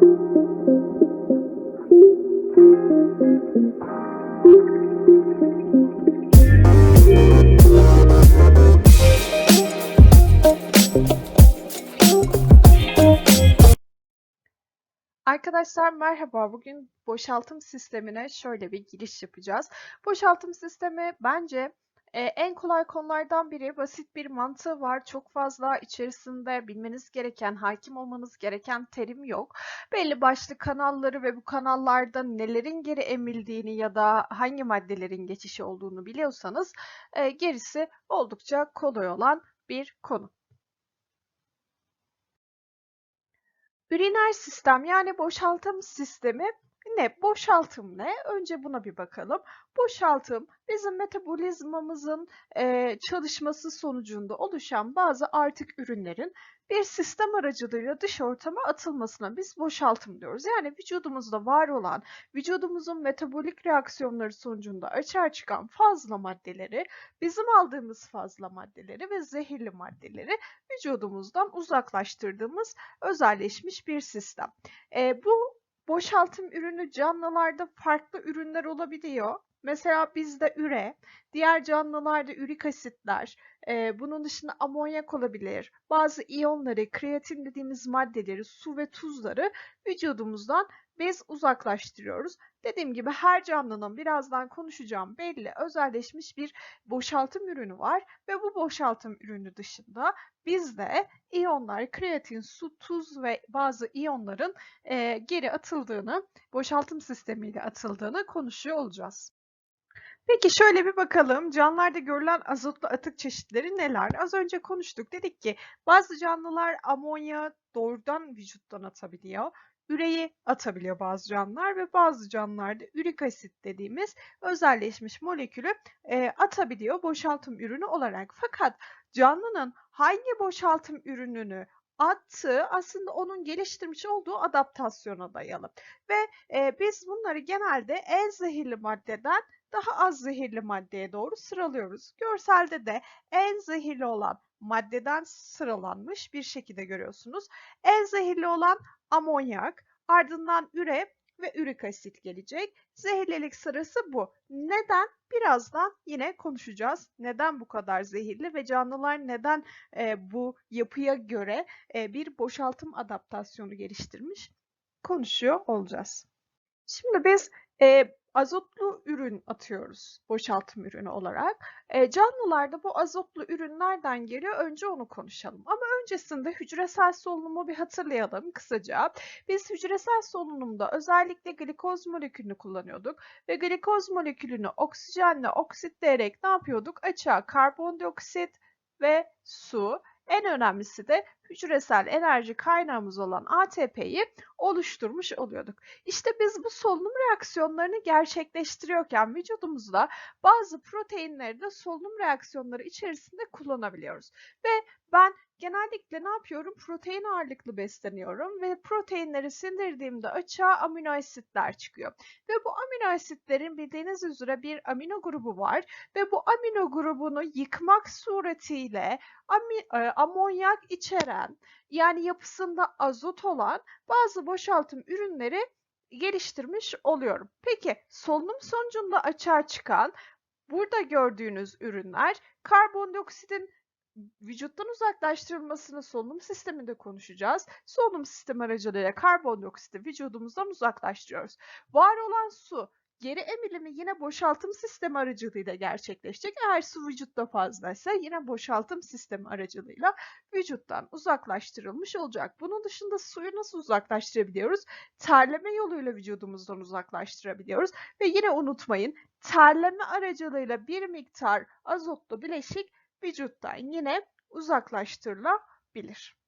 Arkadaşlar merhaba. Bugün boşaltım sistemine şöyle bir giriş yapacağız. Boşaltım sistemi bence e, en kolay konulardan biri. Basit bir mantığı var. Çok fazla içerisinde bilmeniz gereken, hakim olmanız gereken terim yok. Belli başlı kanalları ve bu kanallarda nelerin geri emildiğini ya da hangi maddelerin geçişi olduğunu biliyorsanız e, gerisi oldukça kolay olan bir konu. Üriner sistem yani boşaltım sistemi ne? Boşaltım ne? Önce buna bir bakalım. Boşaltım bizim metabolizmamızın e, çalışması sonucunda oluşan bazı artık ürünlerin bir sistem aracılığıyla dış ortama atılmasına biz boşaltım diyoruz. Yani vücudumuzda var olan, vücudumuzun metabolik reaksiyonları sonucunda açığa çıkan fazla maddeleri, bizim aldığımız fazla maddeleri ve zehirli maddeleri vücudumuzdan uzaklaştırdığımız özelleşmiş bir sistem. E, bu boşaltım ürünü canlılarda farklı ürünler olabiliyor. Mesela bizde üre, diğer canlılarda ürik asitler, e, bunun dışında amonyak olabilir. Bazı iyonları, kreatin dediğimiz maddeleri, su ve tuzları vücudumuzdan biz uzaklaştırıyoruz. Dediğim gibi her canlının birazdan konuşacağım belli özelleşmiş bir boşaltım ürünü var ve bu boşaltım ürünü dışında bizde iyonlar, kreatin, su, tuz ve bazı iyonların e, geri atıldığını, boşaltım sistemiyle atıldığını konuşuyor olacağız. Peki şöyle bir bakalım. Canlılarda görülen azotlu atık çeşitleri neler? Az önce konuştuk. Dedik ki bazı canlılar amonya doğrudan vücuttan atabiliyor. Üreyi atabiliyor bazı canlılar ve bazı canlılarda ürik asit dediğimiz özelleşmiş molekülü e, atabiliyor boşaltım ürünü olarak. Fakat canlının hangi boşaltım ürününü attığı aslında onun geliştirmiş olduğu adaptasyona dayalı. Ve e, biz bunları genelde en zehirli maddeden daha az zehirli maddeye doğru sıralıyoruz. Görselde de en zehirli olan maddeden sıralanmış bir şekilde görüyorsunuz. En zehirli olan amonyak, ardından üre ve ürik asit gelecek. Zehirlilik sırası bu. Neden? Birazdan yine konuşacağız. Neden bu kadar zehirli ve canlılar neden e, bu yapıya göre e, bir boşaltım adaptasyonu geliştirmiş konuşuyor olacağız. Şimdi biz e, azotlu ürün atıyoruz boşaltım ürünü olarak. E, canlılarda bu azotlu ürün nereden geliyor? Önce onu konuşalım. Ama öncesinde hücresel solunumu bir hatırlayalım kısaca. Biz hücresel solunumda özellikle glikoz molekülünü kullanıyorduk ve glikoz molekülünü oksijenle oksitleyerek ne yapıyorduk? Açığa karbondioksit ve su en önemlisi de hücresel enerji kaynağımız olan ATP'yi oluşturmuş oluyorduk. İşte biz bu solunum reaksiyonlarını gerçekleştiriyorken vücudumuzda bazı proteinleri de solunum reaksiyonları içerisinde kullanabiliyoruz. Ve ben genellikle ne yapıyorum? Protein ağırlıklı besleniyorum ve proteinleri sindirdiğimde açığa amino asitler çıkıyor. Ve bu amino asitlerin bildiğiniz üzere bir amino grubu var ve bu amino grubunu yıkmak suretiyle ami, e, amonyak içeren yani yapısında azot olan bazı boşaltım ürünleri geliştirmiş oluyorum. Peki solunum sonucunda açığa çıkan burada gördüğünüz ürünler karbondioksitin vücuttan uzaklaştırılmasını solunum sisteminde konuşacağız. Solunum sistemi aracılığıyla karbondioksiti vücudumuzdan uzaklaştırıyoruz. Var olan su geri emilimi yine boşaltım sistemi aracılığıyla gerçekleşecek. Eğer su vücutta fazlaysa yine boşaltım sistemi aracılığıyla vücuttan uzaklaştırılmış olacak. Bunun dışında suyu nasıl uzaklaştırabiliyoruz? Terleme yoluyla vücudumuzdan uzaklaştırabiliyoruz. Ve yine unutmayın terleme aracılığıyla bir miktar azotlu bileşik vücuttan yine uzaklaştırılabilir.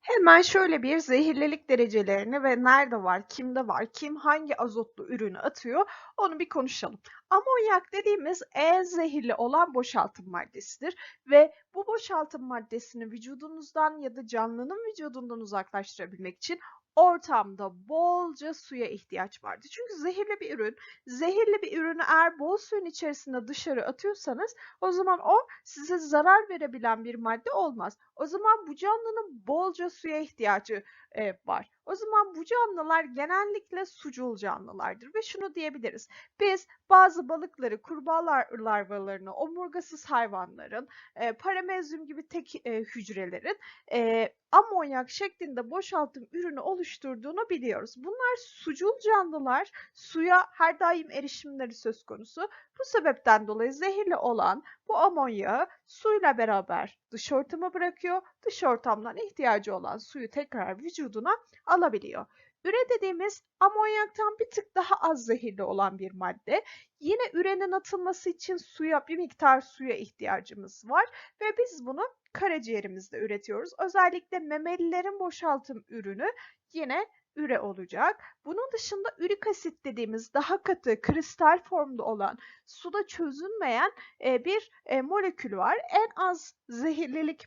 Hemen şöyle bir zehirlilik derecelerini ve nerede var, kimde var, kim hangi azotlu ürünü atıyor onu bir konuşalım. Amonyak dediğimiz en zehirli olan boşaltım maddesidir ve bu boşaltım maddesini vücudunuzdan ya da canlının vücudundan uzaklaştırabilmek için ortamda bolca suya ihtiyaç vardır. Çünkü zehirli bir ürün, zehirli bir ürünü eğer bol suyun içerisinde dışarı atıyorsanız o zaman o size zarar verebilen bir madde olmaz. O zaman bu canlının bolca suya ihtiyacı e, var. O zaman bu canlılar genellikle sucul canlılardır ve şunu diyebiliriz. Biz bazı balıkları, kurbağalar larvalarını, omurgasız hayvanların, e, paramezyum gibi tek e, hücrelerin e, amonyak şeklinde boşaltım ürünü oluşturduğunu biliyoruz. Bunlar sucul canlılar, suya her daim erişimleri söz konusu. Bu sebepten dolayı zehirli olan bu amonyağı suyla beraber dış ortama bırakıyor. Dış ortamdan ihtiyacı olan suyu tekrar vücuduna alabiliyor. Üre dediğimiz amonyaktan bir tık daha az zehirli olan bir madde. Yine ürenin atılması için suya bir miktar suya ihtiyacımız var ve biz bunu karaciğerimizde üretiyoruz. Özellikle memelilerin boşaltım ürünü yine üre olacak. Bunun dışında ürik asit dediğimiz daha katı kristal formda olan suda çözünmeyen e, bir e, molekül var. En az zehirlilik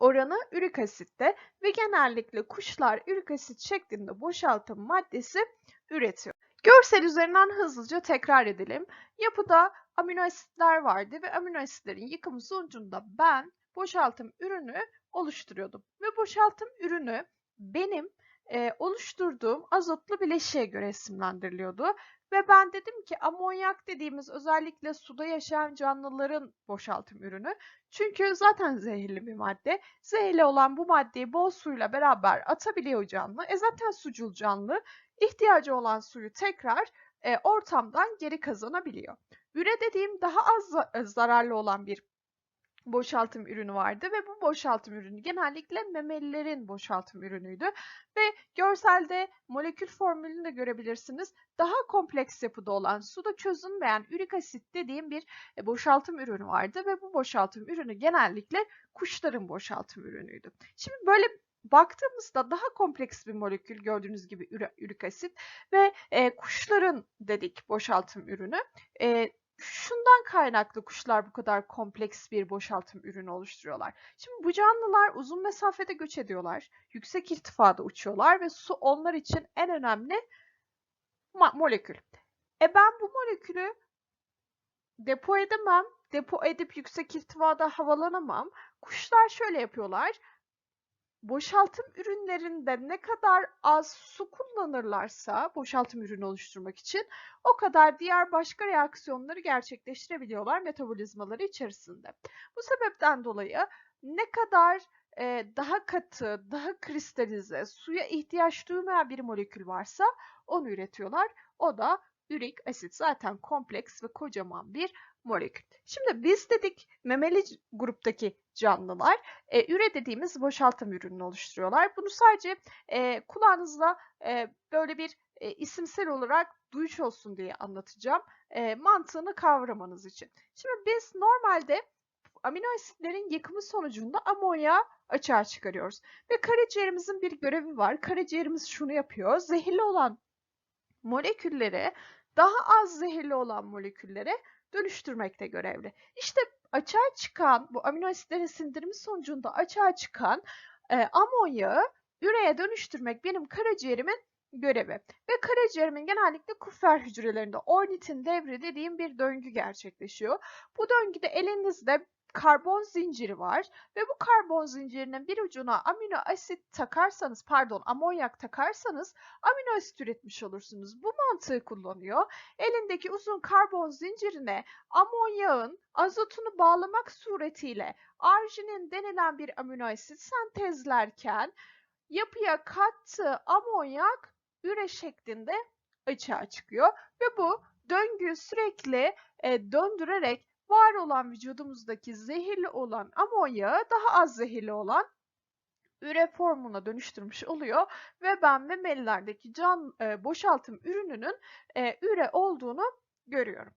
oranı ürik asitte ve genellikle kuşlar ürik asit şeklinde boşaltım maddesi üretiyor. Görsel üzerinden hızlıca tekrar edelim. Yapıda amino asitler vardı ve amino asitlerin yıkımı sonucunda ben boşaltım ürünü oluşturuyordum. Ve boşaltım ürünü benim e, oluşturduğum azotlu bileşiğe göre isimlendiriliyordu. Ve ben dedim ki amonyak dediğimiz özellikle suda yaşayan canlıların boşaltım ürünü. Çünkü zaten zehirli bir madde. Zehirli olan bu maddeyi bol suyla beraber atabiliyor canlı. E zaten sucul canlı. ihtiyacı olan suyu tekrar e, ortamdan geri kazanabiliyor. Üre dediğim daha az zararlı olan bir boşaltım ürünü vardı ve bu boşaltım ürünü genellikle memelilerin boşaltım ürünüydü ve görselde molekül formülünü de görebilirsiniz. Daha kompleks yapıda olan suda çözünmeyen ürik asit dediğim bir e, boşaltım ürünü vardı ve bu boşaltım ürünü genellikle kuşların boşaltım ürünüydü. Şimdi böyle baktığımızda daha kompleks bir molekül gördüğünüz gibi ürik asit ve e, kuşların dedik boşaltım ürünü. E, şundan kaynaklı kuşlar bu kadar kompleks bir boşaltım ürünü oluşturuyorlar. Şimdi bu canlılar uzun mesafede göç ediyorlar, yüksek irtifada uçuyorlar ve su onlar için en önemli molekül. E ben bu molekülü depo edemem, depo edip yüksek irtifada havalanamam. Kuşlar şöyle yapıyorlar boşaltım ürünlerinde ne kadar az su kullanırlarsa boşaltım ürünü oluşturmak için o kadar diğer başka reaksiyonları gerçekleştirebiliyorlar metabolizmaları içerisinde. Bu sebepten dolayı ne kadar e, daha katı, daha kristalize, suya ihtiyaç duymayan bir molekül varsa onu üretiyorlar. O da ürik asit zaten kompleks ve kocaman bir molekül. Şimdi biz dedik memeli gruptaki canlılar e, üre dediğimiz boşaltım ürününü oluşturuyorlar. Bunu sadece e, kulağınızda e, böyle bir e, isimsel olarak duyuş olsun diye anlatacağım. E, mantığını kavramanız için. Şimdi biz normalde amino asitlerin yıkımı sonucunda amonya açığa çıkarıyoruz. Ve karaciğerimizin bir görevi var. Karaciğerimiz şunu yapıyor. Zehirli olan molekülleri daha az zehirli olan moleküllere dönüştürmekte görevli. İşte açığa çıkan bu amino asitlerin sindirimi sonucunda açığa çıkan e, amonyağı üreye dönüştürmek benim karaciğerimin görevi. Ve karaciğerimin genellikle kufer hücrelerinde ornitin devri dediğim bir döngü gerçekleşiyor. Bu döngüde elinizde karbon zinciri var ve bu karbon zincirinin bir ucuna amino asit takarsanız pardon amonyak takarsanız amino asit üretmiş olursunuz. Bu mantığı kullanıyor. Elindeki uzun karbon zincirine amonyağın azotunu bağlamak suretiyle arginin denilen bir amino asit sentezlerken yapıya kattığı amonyak üre şeklinde açığa çıkıyor ve bu döngüyü sürekli e, döndürerek var olan vücudumuzdaki zehirli olan amonyağı daha az zehirli olan üre formuna dönüştürmüş oluyor ve ben memelilerdeki can e, boşaltım ürününün e, üre olduğunu görüyorum.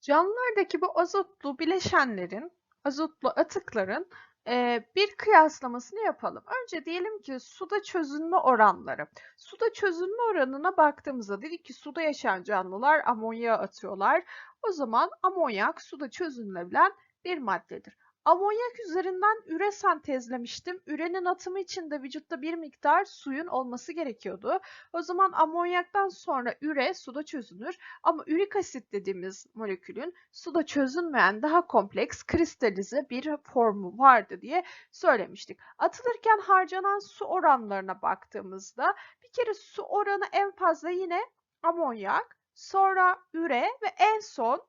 Canlılardaki bu azotlu bileşenlerin, azotlu atıkların e, bir kıyaslamasını yapalım. Önce diyelim ki suda çözünme oranları. Suda çözünme oranına baktığımızda dedik ki suda yaşayan canlılar amonya atıyorlar. O zaman amonyak suda çözünülebilen bir maddedir. Amonyak üzerinden üre sentezlemiştim. Ürenin atımı için de vücutta bir miktar suyun olması gerekiyordu. O zaman amonyaktan sonra üre suda çözünür ama ürik asit dediğimiz molekülün suda çözünmeyen daha kompleks kristalize bir formu vardı diye söylemiştik. Atılırken harcanan su oranlarına baktığımızda bir kere su oranı en fazla yine amonyak, sonra üre ve en son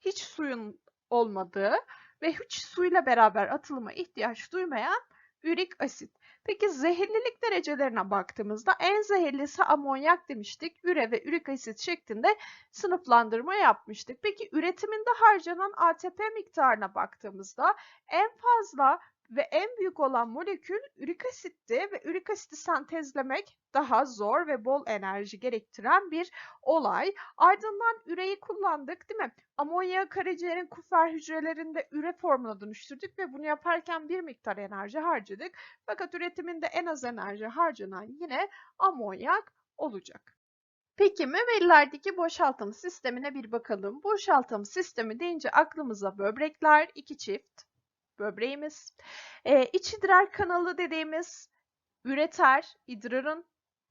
hiç suyun olmadığı ve hiç suyla beraber atılıma ihtiyaç duymayan ürik asit. Peki zehirlilik derecelerine baktığımızda en zehirlisi amonyak demiştik. Üre ve ürik asit şeklinde sınıflandırma yapmıştık. Peki üretiminde harcanan ATP miktarına baktığımızda en fazla ve en büyük olan molekül ürik asitti ve ürik asiti sentezlemek daha zor ve bol enerji gerektiren bir olay. Ardından üreyi kullandık değil mi? Amonyağı karaciğerin kufer hücrelerinde üre formuna dönüştürdük ve bunu yaparken bir miktar enerji harcadık. Fakat üretiminde en az enerji harcanan yine amonyak olacak. Peki memelilerdeki boşaltım sistemine bir bakalım. Boşaltım sistemi deyince aklımıza böbrekler, iki çift, böbreğimiz. Ee, iç idrar kanalı dediğimiz üreter, idrarın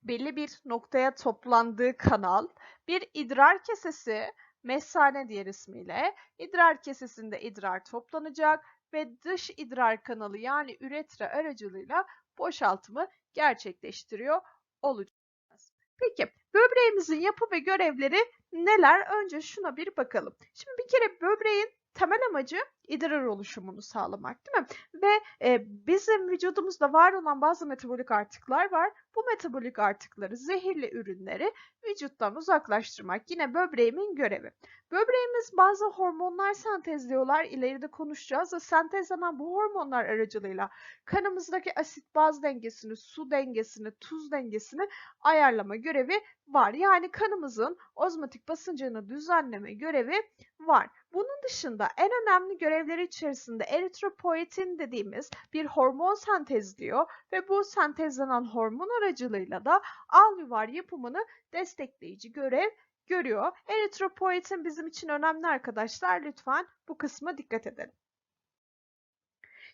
belli bir noktaya toplandığı kanal. Bir idrar kesesi, mesane diğer ismiyle. idrar kesesinde idrar toplanacak ve dış idrar kanalı yani üretra aracılığıyla boşaltımı gerçekleştiriyor olacağız. Peki böbreğimizin yapı ve görevleri neler? Önce şuna bir bakalım. Şimdi bir kere böbreğin temel amacı idrar oluşumunu sağlamak değil mi? Ve e, bizim vücudumuzda var olan bazı metabolik artıklar var. Bu metabolik artıkları, zehirli ürünleri vücuttan uzaklaştırmak yine böbreğimin görevi. Böbreğimiz bazı hormonlar sentezliyorlar. İleride konuşacağız ve sentezlenen bu hormonlar aracılığıyla kanımızdaki asit baz dengesini, su dengesini, tuz dengesini ayarlama görevi var. Yani kanımızın ozmotik basıncını düzenleme görevi var. Bunun dışında en önemli görevleri içerisinde eritropoietin dediğimiz bir hormon sentezliyor ve bu sentezlenen hormon aracılığıyla da alüvar yapımını destekleyici görev görüyor. Eritropoietin bizim için önemli arkadaşlar. Lütfen bu kısma dikkat edelim.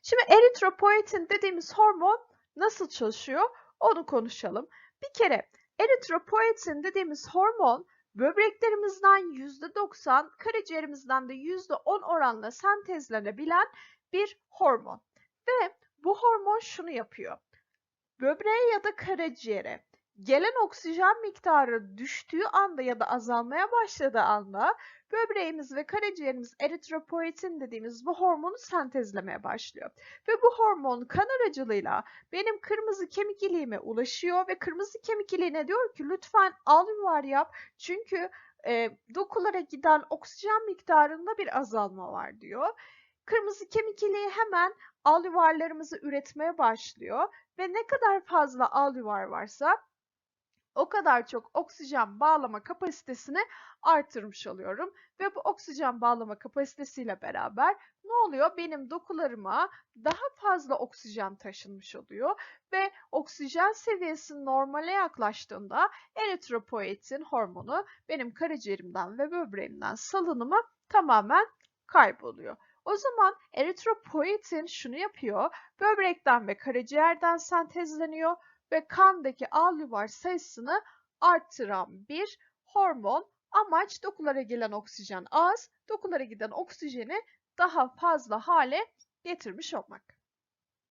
Şimdi eritropoietin dediğimiz hormon nasıl çalışıyor onu konuşalım. Bir kere eritropoietin dediğimiz hormon böbreklerimizden %90, karaciğerimizden de %10 oranla sentezlenebilen bir hormon. Ve bu hormon şunu yapıyor. Böbreğe ya da karaciğere gelen oksijen miktarı düştüğü anda ya da azalmaya başladığı anda böbreğimiz ve karaciğerimiz eritropoietin dediğimiz bu hormonu sentezlemeye başlıyor. Ve bu hormon kan aracılığıyla benim kırmızı kemik iliğime ulaşıyor ve kırmızı kemik iliğine diyor ki lütfen alüvar yap çünkü e, dokulara giden oksijen miktarında bir azalma var diyor. Kırmızı kemik iliği hemen alüvarlarımızı üretmeye başlıyor ve ne kadar fazla alüvar varsa o kadar çok oksijen bağlama kapasitesini artırmış oluyorum. Ve bu oksijen bağlama kapasitesiyle beraber ne oluyor? Benim dokularıma daha fazla oksijen taşınmış oluyor ve oksijen seviyesi normale yaklaştığında eritropoietin hormonu benim karaciğerimden ve böbreğimden salınımı tamamen kayboluyor. O zaman eritropoietin şunu yapıyor, böbrekten ve karaciğerden sentezleniyor ve kandaki alüvar sayısını artıran bir hormon. Amaç dokulara gelen oksijen az, dokulara giden oksijeni daha fazla hale getirmiş olmak.